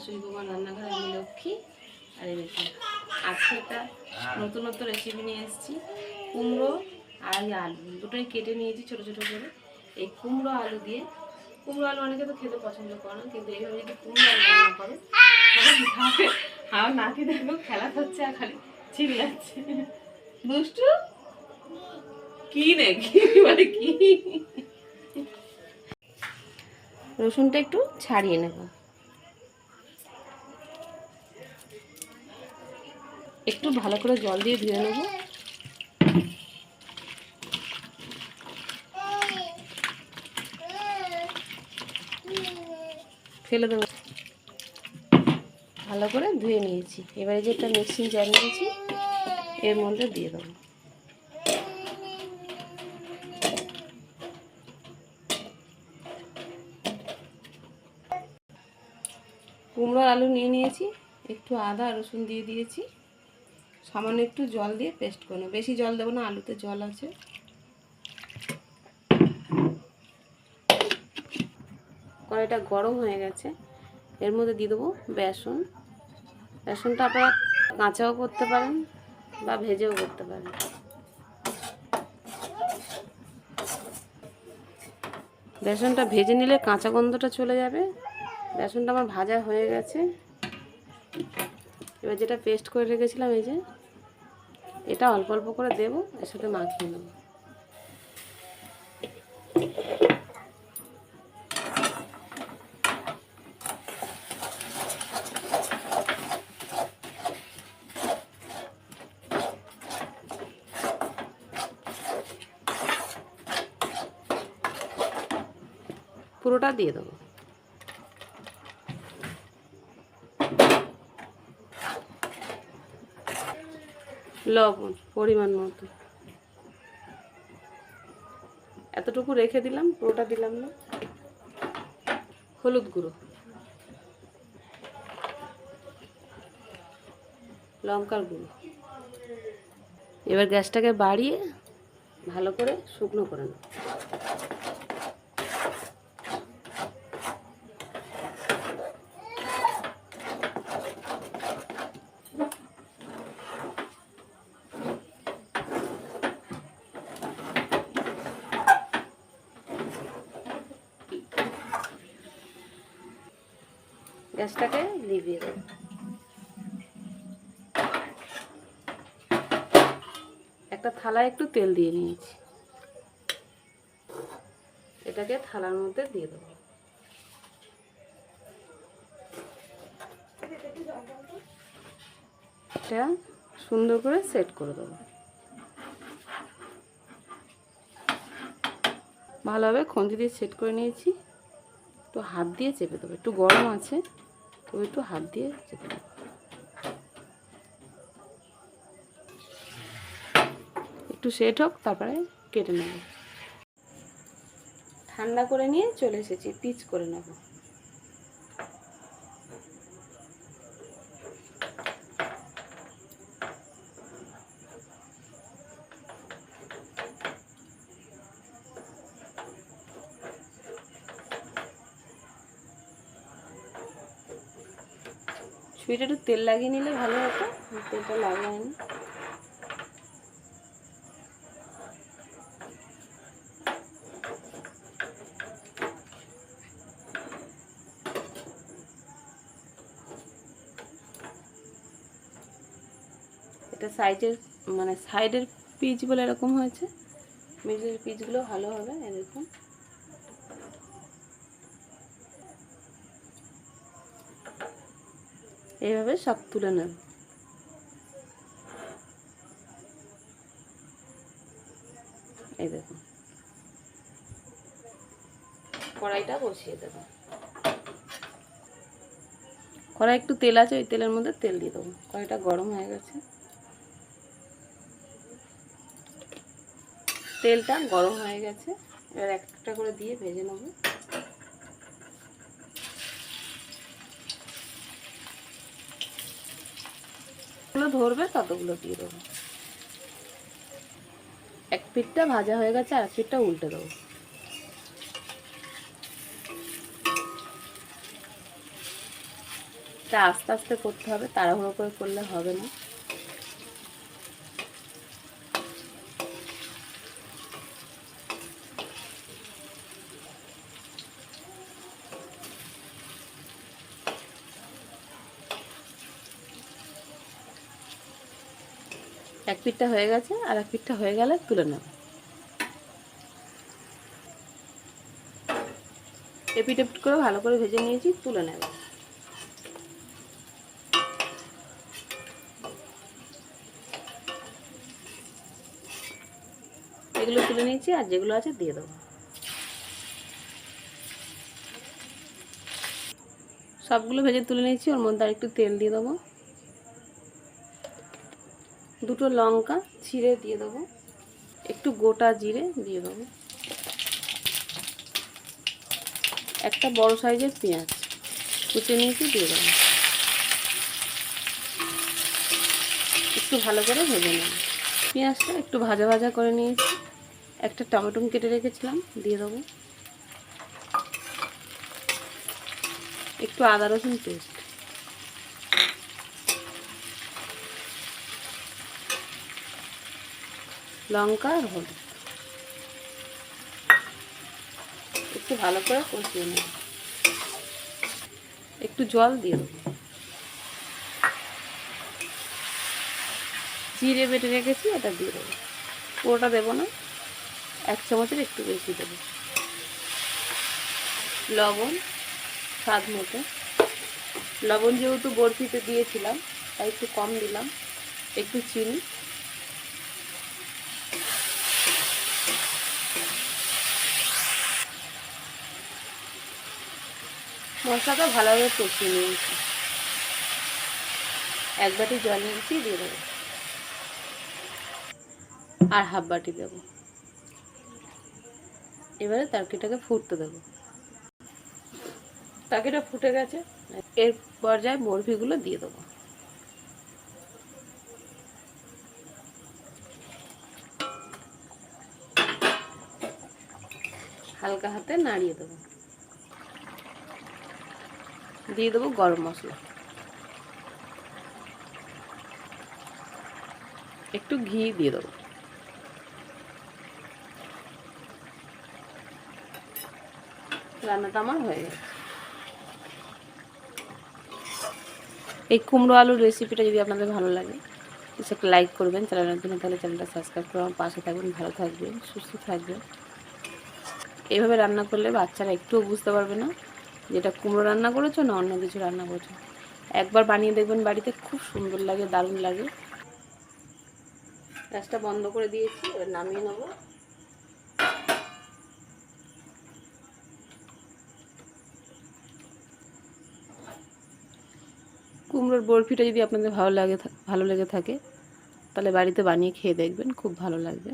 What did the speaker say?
শাশুড়ি বৌমা রান্নাঘরে আমি লক্ষ্মী আর এই আজকে একটা নতুন নতুন রেসিপি নিয়ে এসেছি কুমড়ো আর এই আলু দুটোই কেটে নিয়েছি ছোটো ছোটো করে। এই কুমড়ো আলু দিয়ে কুমড়ো আলু অনেকে তো খেতে পছন্দ করে না কিন্তু এইভাবে যদি কুমড়ো আলু রান্না করো খাবে আমার নাতি দেখো খেলা হচ্ছে আর খালি চিল্লাচ্ছে। দুষ্টু কি রে কি মানে কি? রসুনটা একটু ছাড়িয়ে নেব। একটু ভালো করে জল দিয়ে ধুয়ে নেব। ফেলে দেবো। ভালো করে ধুয়ে নিয়েছি। এবারে যে একটা মিক্সিং জার নিয়েছি, এর মধ্যে দিয়ে দেবো। কুমড়ো আলু নিয়ে নিয়েছি, একটু আদা রসুন দিয়ে দিয়েছি। সামান্য একটু জল দিয়ে পেস্ট করে বেশি জল দেবো না, আলুতে জল আছে। কড়াইটা গরম হয়ে গেছে। এর মধ্যে দিয়ে দেবো বেসন। বেসনটা আপনারা কাঁচাও করতে পারেন বা ভেজেও করতে পারেন। বেসনটা ভেজে নিলে কাঁচা গন্ধটা চলে যাবে। বেসনটা আমার ভাজা হয়ে গেছে। এবার যেটা পেস্ট করে রেখেছিলাম এই যে, এটা অল্প অল্প করে দেবো, এর সাথে মাখিয়ে নেব। পুরোটা দিয়ে দেবো। লবণ, পরিমাণ মতো। এতটুকু রেখে দিলাম, পুরোটা দিলাম না। হলুদ গুঁড়ো। লঙ্কার গুঁড়ো। এবার গ্যাসটাকে বাড়িয়ে ভালো করে শুকনো করে নেব। গ্যাসটাকে লিভিয়ে দেবো একটা থালায় একটু তেল দিয়ে নিয়েছি। এটাকে থালার মধ্যে দিয়ে দেবো। এটা সুন্দর করে সেট করে দেবো। ভালোভাবে খন্তি দিয়ে সেট করে নিয়েছি। একটু হাত দিয়ে চেপে দেবো। একটু গরম আছে। তো একটু হাত দিয়ে চেপে একটু সেট হোক, তারপরে কেটে নেব। ঠান্ডা করে নিয়ে চলে এসেছি, পিচ করে নেব। ছুরিটা একটু তেল লাগিয়ে নিলে ভালো হতো, তেলটা লাগায়নি এটা সাইডের মানে সাইডের পিচ বলে এরকম হয়েছে। মিডলের পিচগুলো ভালো হবে, এরকম। এইভাবে সব তুলে নেব এই দেখুন। কড়াইটা বসিয়ে দেব। কড়াই একটু তেল আছে, ওই তেলের মধ্যে তেল দিয়ে দেবো। কড়াইটা গরম হয়ে গেছে। তেলটা গরম হয়ে গেছে। এবার একটা করে দিয়ে ভেজে নেব। ধরবে, ততগুলো দিয়ে দেবো। এক পিঠটা ভাজা হয়ে গেছে, আর এক পিঠটা উল্টে দেবো। আস্তে আস্তে করতে হবে, তাড়াহুড়ো করে করলে হবে না। এক পিঠটা হয়ে গেছে, আর এক পিঠটা হয়ে গেলে তুলে নেব। এপিট এপিট করে ভালো করে ভেজে নিয়েছি, তুলে নেব। এগুলো তুলে নিয়েছি, আর যেগুলো আছে দিয়ে দেবো। সবগুলো ভেজে তুলে নিয়েছি, ওর মধ্যে আর একটু তেল দিয়ে দেবো। দুটো লঙ্কা ছিঁড়ে দিয়ে দেবো। একটু গোটা জিরে দিয়ে দেবো। একটা বড় সাইজের পেঁয়াজ কুচে নিয়েছি, দিয়ে দেবো। একটু ভালো করে ভেজে নেব। পেঁয়াজটা একটু ভাজা ভাজা করে নিয়েছি। একটা টমেটো কেটে রেখেছিলাম, দিয়ে দেবো। একটু আদা রসুন পেস্ট। লঙ্কা আর হলুদ। একটু ভালো করে কষিয়ে নেব একটু জল দিয়ে দেবো। জিরে বেটে রেখেছি, এটা দিয়ে দেবো। পুরোটা দেবো না, এক চামচের একটু বেশি দেবো। লবণ, স্বাদ মতো। লবণ যেহেতু বরফিতে দিয়েছিলাম, তাই একটু কম দিলাম। একটু চিনি। মশলাটা ভালোভাবে কষিয়ে নিয়েছি। এক বাটি জল নিয়েছি, দিয়ে দেবো। আর হাফ বাটি দেবো। এবারে তরকারিটাকে ফুটতে দেবো। তরকারিটা ফুটে গেছে। এর পর্যায়ে বরফিগুলো দিয়ে দেবো। হালকা হাতে নাড়িয়ে দেবো। দিয়ে দেবো গরম মশলা। একটু ঘি দিয়ে দেবো। রান্নাটা আমার হয়ে গেছে। এই কুমড়ো আলুর রেসিপিটা যদি আপনাদের ভালো লাগে একটা লাইক করবেন চ্যানেলের জন্য তাহলে চ্যানেলটা সাবস্ক্রাইব করে আমার পাশে থাকবেন, ভালো থাকবেন, সুস্থ থাকবেন। এইভাবে রান্না করলে বাচ্চারা একটুও বুঝতে পারবে না। যেটা কুমড়ো রান্না করেছ না অন্য কিছু রান্না করেছ? একবার বানিয়ে দেখবেন বাড়িতে, খুব সুন্দর লাগে, দারুণ লাগে। গ্যাসটা বন্ধ করে দিয়েছি, এবার নামিয়ে নেব। কুমড়োর বরফিটা যদি আপনাদের ভালো লাগে, ভালো লেগে থাকে, তাহলে বাড়িতে বানিয়ে খেয়ে দেখবেন, খুব ভালো লাগবে।